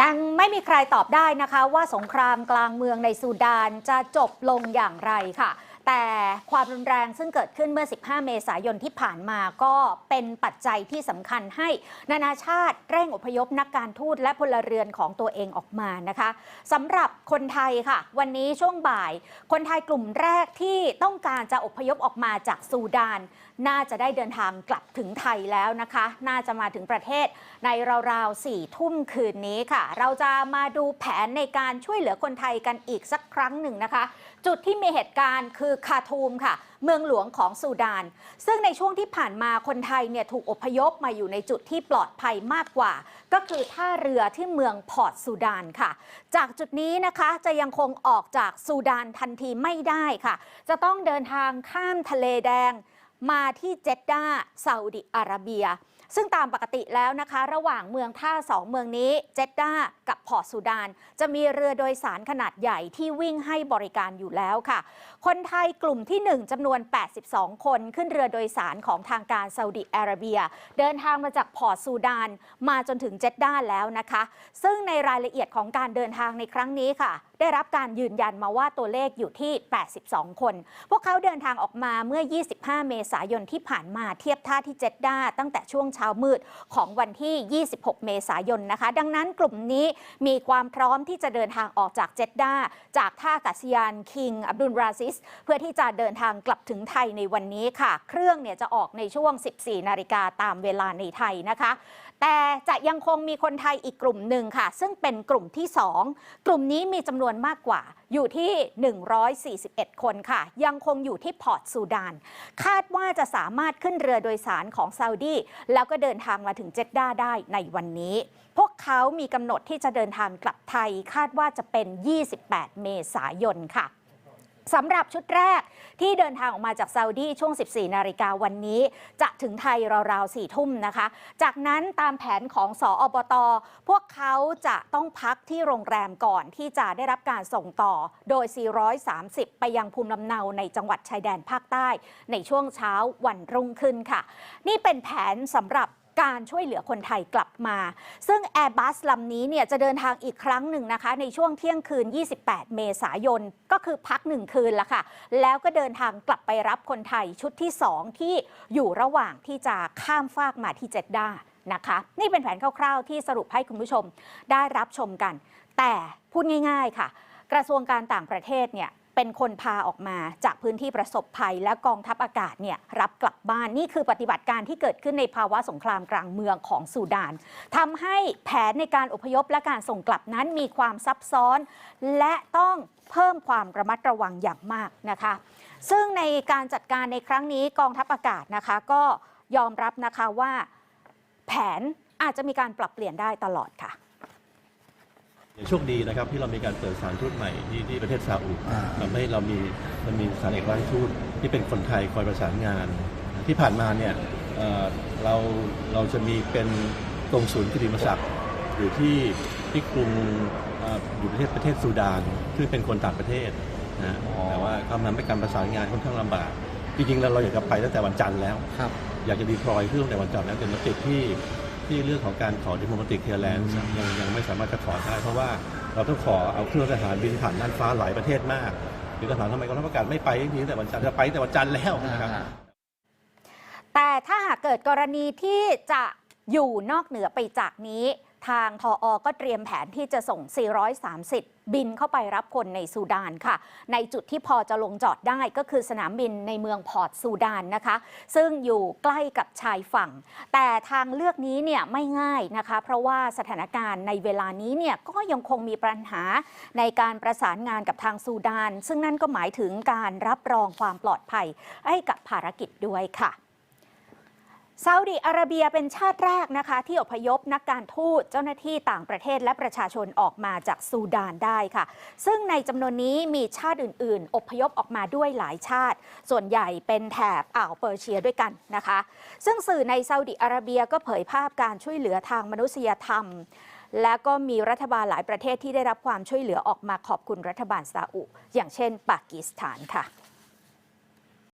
ยังไม่มีใครตอบได้นะคะว่าสงครามกลางเมืองในซูดานจะจบลงอย่างไรค่ะ แต่ความรุนแรงซึ่งเกิดขึ้นเมื่อ 15 เมษายนที่ผ่านมาก็เป็นปัจจัยที่สำคัญให้นานาชาติเร่งอพยพนักการทูตและพลเรือนของตัวเองออกมานะคะสำหรับคนไทยค่ะ วันนี้ช่วงบ่าย คนไทยกลุ่มแรกที่ต้องการจะอพยพออกมาจากซูดาน น่าจะได้เดินทางกลับถึงไทยแล้วนะคะ น่าจะมาถึงประเทศในราวๆสี่ทุ่มคืนนี้ค่ะ เราจะมาดูแผนในการช่วยเหลือคนไทยกันอีกสักครั้งหนึ่งนะคะ จุดที่มีเหตุการณ์คือคาทูมค่ะ เมืองหลวงของซูดาน ซึ่งในช่วงที่ผ่านมาคนไทยเนี่ยถูกอพยพมาอยู่ในจุดที่ปลอดภัยมากกว่า ก็คือท่าเรือที่เมืองพอร์ตซูดานค่ะ จากจุดนี้นะคะจะยังคงออกจากซูดานทันทีไม่ได้ค่ะ จะต้องเดินทางข้ามทะเลแดง มาที่เจดดาซาอุดิอาระเบีย ซึ่งตามปกติแล้วนะคะ ระหว่างเมืองท่าสองเมืองนี้เจดดากับพอร์ตซูดาน จะมีเรือโดยสารขนาดใหญ่ที่วิ่งให้บริการอยู่แล้วค่ะ คนไทยกลุ่มที่ 1จำนวน 82 คนขึ้นเรือโดยสารของทางการซาอุดิอาระเบีย เดินทางมาจากพอร์ตซูดาน มาจนถึงเจดดาแล้วนะคะ ซึ่งในรายละเอียดของการเดินทางในครั้งนี้ค่ะ ได้รับการยืนยันมาว่าตัวเลขอยู่ที่ 82 คน พวกเขาเดินทางออกมาเมื่อ 25 เมษายนที่ผ่านมาเทียบท่าที่เจดดาตั้งแต่ช่วงเช้ามืดของวันที่ 26 เมษายนนะคะ ดังนั้นกลุ่มนี้มีความพร้อมที่จะเดินทางออกจากเจดดาจากท่าอากาศยานคิงอับดุลราซิส เพื่อที่จะเดินทางกลับถึงไทยในวันนี้ค่ะ เครื่องเนี่ยจะออกในช่วง 14 นาฬิกาตามเวลาในไทยนะคะ แต่จะยังคงมีคนไทยอีกกลุ่มหนึ่งค่ะ ซึ่งเป็นกลุ่มที่ 2 กลุ่มนี้มีจำนวนมากกว่าอยู่ที่ 141 คนค่ะ ยังคงอยู่ที่พอร์ตซูดาน คาดว่าจะสามารถขึ้นเรือโดยสารของซาอุดีแล้วก็เดินทางมาถึงเจด้าได้ในวันนี้ พวกเขามีกำหนดที่จะเดินทางกลับไทยคาดว่าจะเป็น 28 เมษายนค่ะ สำหรับชุดแรกที่เดินทางออกมาจากซาอุดีช่วง 14 นาฬิกาวันนี้ จะถึงไทยราวๆ4ทุ่มนะคะ จากนั้นตามแผนของสออบต พวกเขาจะต้องพักที่โรงแรมก่อนที่จะได้รับการส่งต่อโดย 430 ไปยังภูมิลำเนาในจังหวัดชายแดนภาคใต้ ในช่วงเช้าวันรุ่งขึ้นค่ะ นี่เป็นแผนสำหรับ การช่วยเหลือคนไทยกลับมา ซึ่ง Airbus ลำนี้เนี่ยจะเดินทางอีกครั้งหนึ่งนะคะ ในช่วงเที่ยงคืน 28 เมษายน ก็คือพักหนึ่งคืนละค่ะ แล้วก็เดินทางกลับไปรับคนไทยชุดที่ 2 ที่อยู่ระหว่างที่จะข้ามฟากมาที่เจดดานะคะนี่เป็นแผนคร่าวๆ ที่สรุปให้คุณผู้ชมได้รับชมกัน แต่พูดง่าย ๆ ค่ะ กระทรวงการต่างประเทศเนี่ย เป็นคนพาออกมาจากพื้นที่ประสบภัย และกองทัพอากาศเนี่ยรับกลับบ้านนี่คือปฏิบัติการที่เกิดขึ้นในภาวะสงครามกลางเมืองของซูดานทำให้แผนในการอพยพและการส่งกลับนั้นมีความซับซ้อน และต้องเพิ่มความระมัดระวังอย่างมากนะคะ ซึ่งในการจัดการในครั้งนี้กองทัพอากาศนะคะก็ยอมรับนะคะว่า แผนอาจจะมีการปรับเปลี่ยนได้ตลอดค่ะ โชคดีนะครับที่เรามีการเปิดสถารทูตใหม่ที่ที่ประเทศซาอุอ่าทำให้เรามีมันมีสถานเอกราชทูตที่เป็นคนไทยคอยประสานงาน ที่ผ่านมาเนี่ยเอ่อเราเราจะมีเป็นกงศูนย์กิติมศักดิ์อยู่ที่ที่กรุงเอ่ออยู่ประเทศประเทศซูดานซึ่งเป็นคนต่างประเทศนะอ๋อแต่ว่าก็มันเป็นการประสานงานค่อนข้างลำบากจริงๆเราเราอยากจะไปตั้งแต่วันจันทร์แล้ว ครับ อยากจะดีพลอยเครื่องแต่วันจันทร์แล้วแต่มาติดที่ ที่เรื่องของการขอดิโมติกเทียแลนด์อืมยังยังไม่สามารถจะขอได้เพราะว่าเราต้องขอเอาเครื่องทหารบินผ่านน่านฟ้าหลายประเทศมากหรือทหารทำไมกองทัพอากาศไม่ไปทีแต่วันจันทร์จะไปแต่วันจันทร์แล้วนะครับอ่าแต่ถ้าหากเกิดกรณีที่จะอยู่นอกเหนือไปจากนี้ ทางทออก็เตรียมแผนที่จะส่ง 430 บินเข้าไปรับคนในซูดานค่ะ ในจุดที่พอจะลงจอดได้ก็คือสนามบินในเมืองพอร์ตซูดานนะคะ ซึ่งอยู่ใกล้กับชายฝั่ง แต่ทางเลือกนี้เนี่ยไม่ง่ายนะคะ เพราะว่าสถานการณ์ในเวลานี้เนี่ยก็ยังคงมีปัญหาในการประสานงานกับทางซูดาน ซึ่งนั่นก็หมายถึงการรับรองความปลอดภัยให้กับภารกิจด้วยค่ะ ซาอุดิอาระเบียเป็นชาติแรกนะคะ ที่อพยพนักการทูตเจ้าหน้าที่ต่างประเทศและประชาชนออกมาจากซูดานได้ค่ะ ซึ่งในจำนวนนี้มีชาติอื่น ๆ อพยพออกมาด้วยหลายชาติ ส่วนใหญ่เป็นแถบอ่าวเปอร์เชียด้วยกันนะคะ ซึ่งสื่อในซาอุดิอาระเบียก็เผยภาพการช่วยเหลือทางมนุษยธรรม และก็มีรัฐบาลหลายประเทศที่ได้รับความช่วยเหลือออกมาขอบคุณรัฐบาลซาอุ อย่างเช่นปากีสถานค่ะ